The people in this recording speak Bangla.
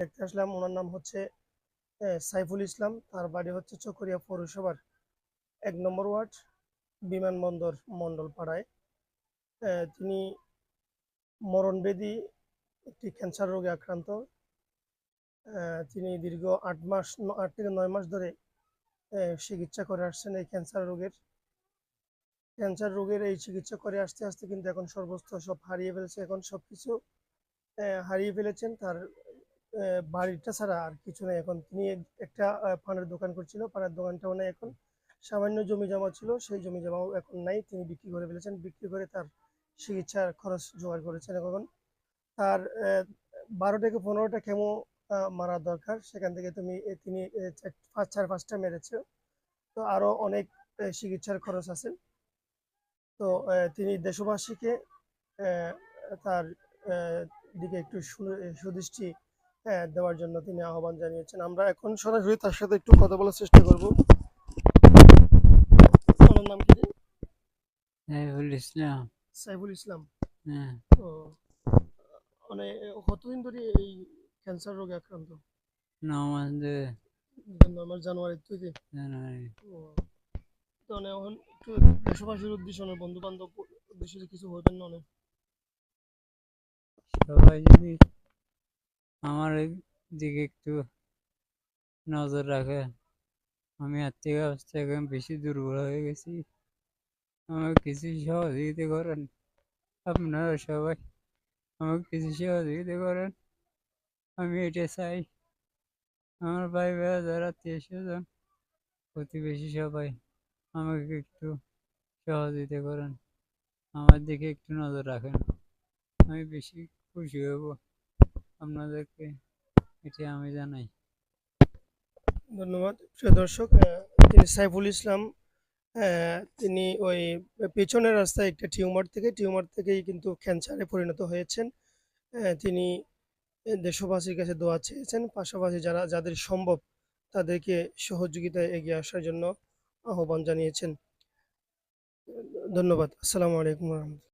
দেখতে আসলাম ওনার নাম হচ্ছে সাইফুল ইসলাম তার বাড়ি হচ্ছে চকরিয়া পৌরসভার এক নম্বর ওয়ার্ড বিমানবন্দর মণ্ডল পাড়ায় আহ, তিনি মরণবেদী একটি ক্যান্সার রোগে আক্রান্ত। তিনি দীর্ঘ আট মাস আট থেকে নয় মাস ধরে চিকিৎসা করে আসছেন এই ক্যান্সার রোগের। ক্যান্সার রোগের এই চিকিৎসা করে আসতে আসতে কিন্তু এখন সর্বস্ত সব হারিয়ে ফেলেছে এখন সবকিছু আহ, হারিয়ে ফেলেছেন। তার বাড়িটা ছাড়া আর কিছু নেই। এখন তিনি একটা পানের দোকান করছিল, পানের দোকানটাও নেই এখন। সামান্য জমি জমা ছিল, সেই জমি জমাও এখন নাই। তিনি বিক্রি করে ফেলেছেন। বিক্রি করে তার চিকিৎসার খরচ জোগাড় করেছেন এখন। তার বারো থেকে পনেরোটা কেমো মারা দরকার। সেখান থেকে তুমি তিনি পাঁচ, চার, পাঁচটা মেরেছে। তো আরও অনেক চিকিৎসার খরচ আছে। তো তিনি দেশবাসীকে তার দিকে একটু সুদৃষ্টি আহ, দেওয়ার জন্য তিনি আহ্বান জানিয়েছেন। আমরা এখন সরাসরি তার সাথে একটু কথা বলার চেষ্টা করব। ওনার নাম কি সাইফুল ইসলাম। সাইফুল ইসলাম। হ্যাঁ। তো মানে কতদিন ধরে এই ক্যান্সার রোগে আক্রান্ত? নমাজে আমার জানুয়ারি থেকে? জানুয়ারি। তো মানে এখন একটু দেশবাসীর উদ্দেশ্যে অনেক বন্ধু বান্ধব উদ্দেশ্যে কিছু হইবেন না অনেক? সবাই যদি আমার দিকে একটু নজর রাখে আমি আর্থিক অবস্থা এখন বেশি দুর্বল হয়ে গেছি। আমাকে কিছু সহযোগিতা করেন। আপনারা সবাই আমাকে কিছু সহযোগিতা করেন। আমি এটা চাই। আমার ভাই ভাই যারা স্বজন, প্রতিবেশী সবাই আমাকে একটু সহযোগিতা করেন। আমার দিকে একটু নজর রাখেন। আমি বেশি খুশি হব। আপনাদেরকে, এটা আমি জানাই। ধন্যবাদ। প্রিয় দর্শক তিনি সাইফুল ইসলাম তিনি ওই পেছনের রাস্তায় একটা টিউমার থেকে, টিউমার থেকেই কিন্তু ক্যান্সারে পরিণত হয়েছেন। তিনি দেশবাসীর কাছে দোয়া চেয়েছেন। পাশাপাশি যারা, যাদের সম্ভব, তাদেরকে সহযোগিতায় এগিয়ে আসার জন্য আহ্বান জানিয়েছেন। ধন্যবাদ। আসসালামু আলাইকুম রহমতুল্লাহ।